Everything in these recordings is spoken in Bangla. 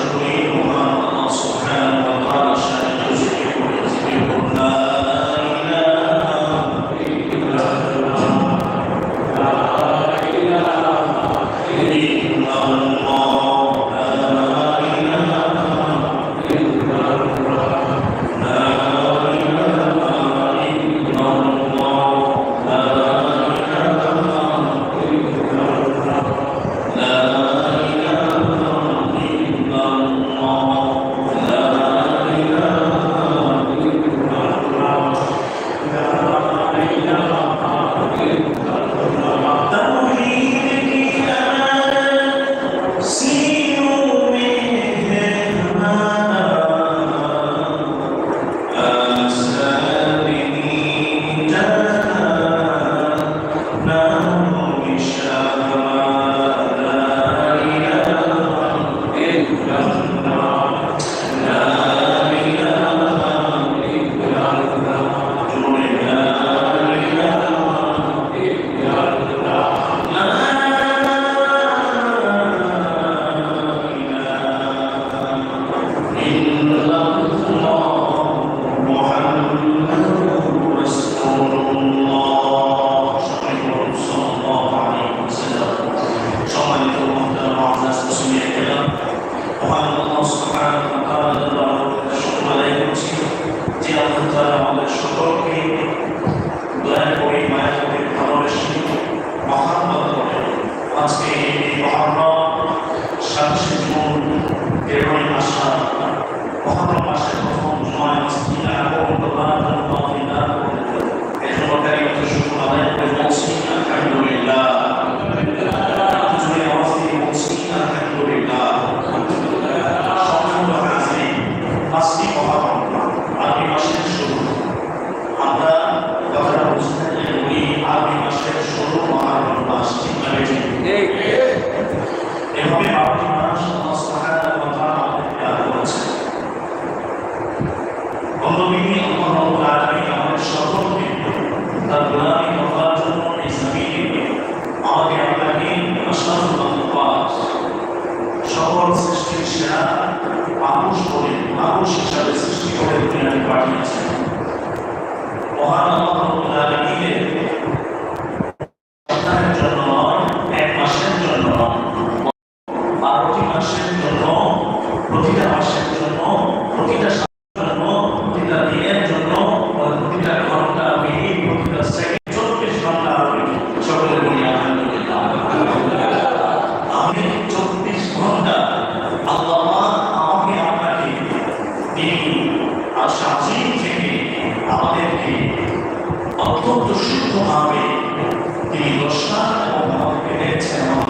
يستقبلهما الله سبحانه তিনি দশটা এবং আমাদেরকে দেখছেন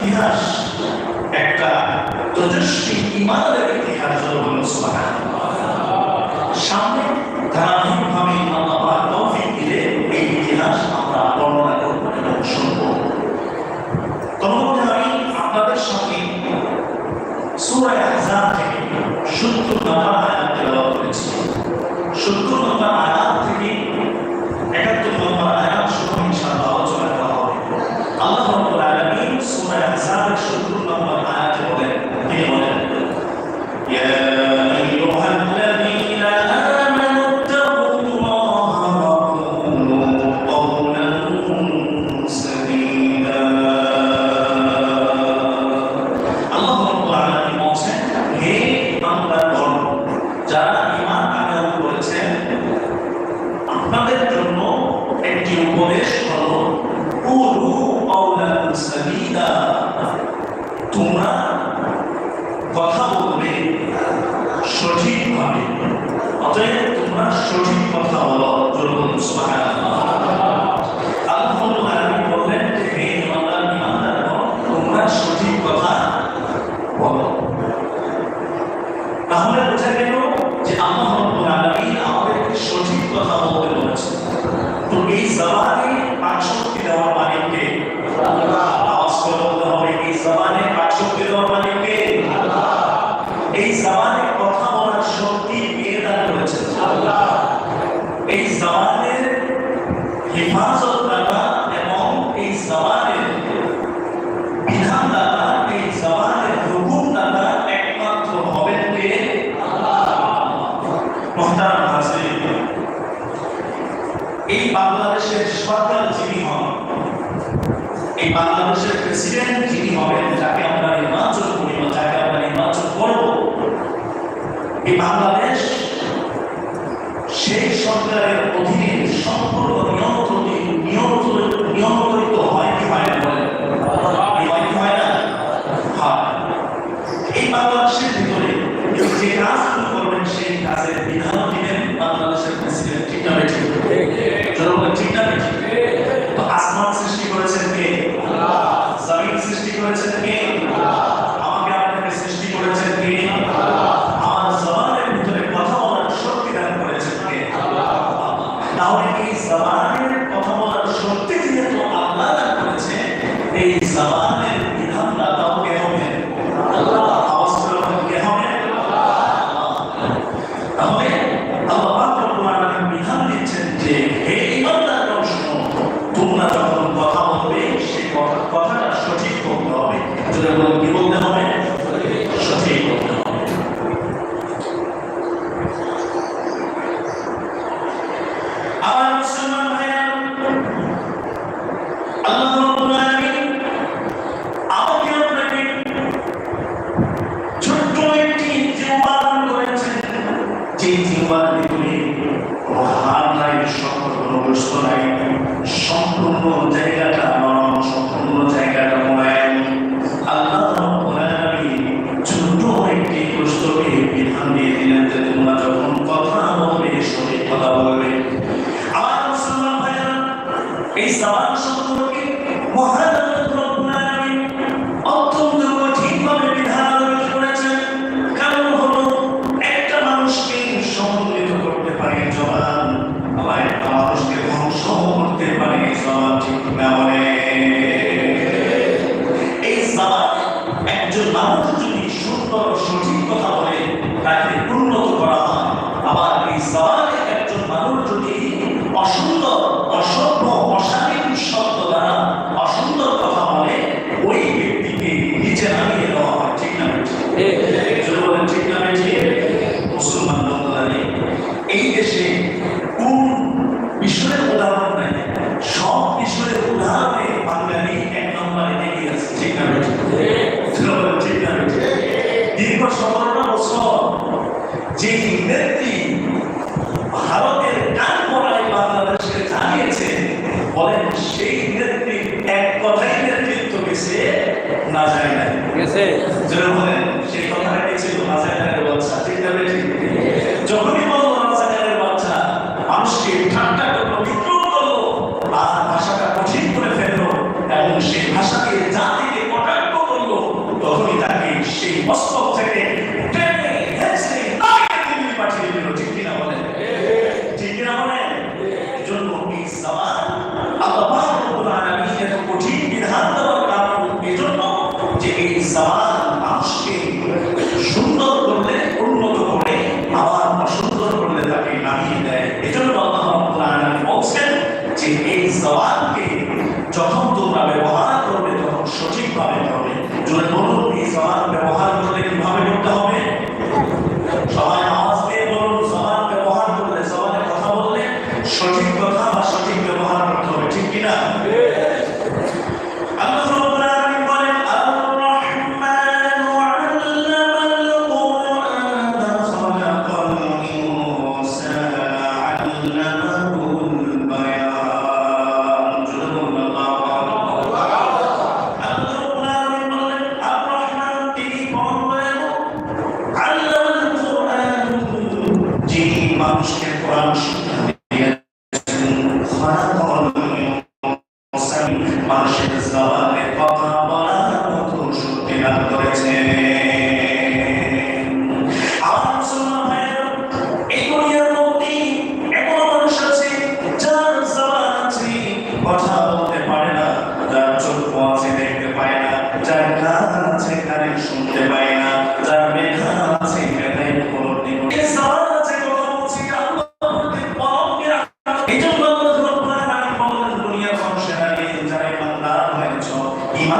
ইতিহাস, একটা তেজস্বী ইমানের ইতিহাস হলো সামনে ধারাবাহিকভাবে দিলে আমরা আমি সঙ্গে সত্তর নম্বর আয়াত করেছি। সত্তর নম্বর আয়াত কথা হলো চলুন সুবাহ বাংলাদেশের প্রেসিডেন্ট যিনি হবেন, যাকে আমরা নির্বাচন করিব যাকে আমরা নির্বাচন করব, এই বাংলাদেশ সেই সরকারের অধীনে ঠিক না ঠিক না। দীর্ঘ সতেরো বছর যে নেত্রী ভারতের কান করায় বাংলাদেশকে জানিয়েছে বলেন সেই নেত্রীর এক কথাই নেতৃত্ব গেছে না যায় না গেছে। যেটা বলেন সেই কথাটা গেছিল না যায় না বাচ্চা ঠিক না ঠিক সেই ভাষাকে জাতিকে কটাক্ষ করল তখনই তাকে সেই মস্তক থেকে টেনে হেঁচড়ে তাকে দিল্লি যে এই সমাজ সুন্দর করলে, উন্নত করে, আবার অসুন্দর করলে তাকে নামিয়ে দেয়। এজন্য আল্লাহ যে এই সমাজকে যখন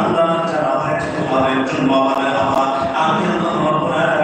ইমানদার যারা হয়েছে তোমাদের জন্য আমার আমি আল্লাহ রব্বুল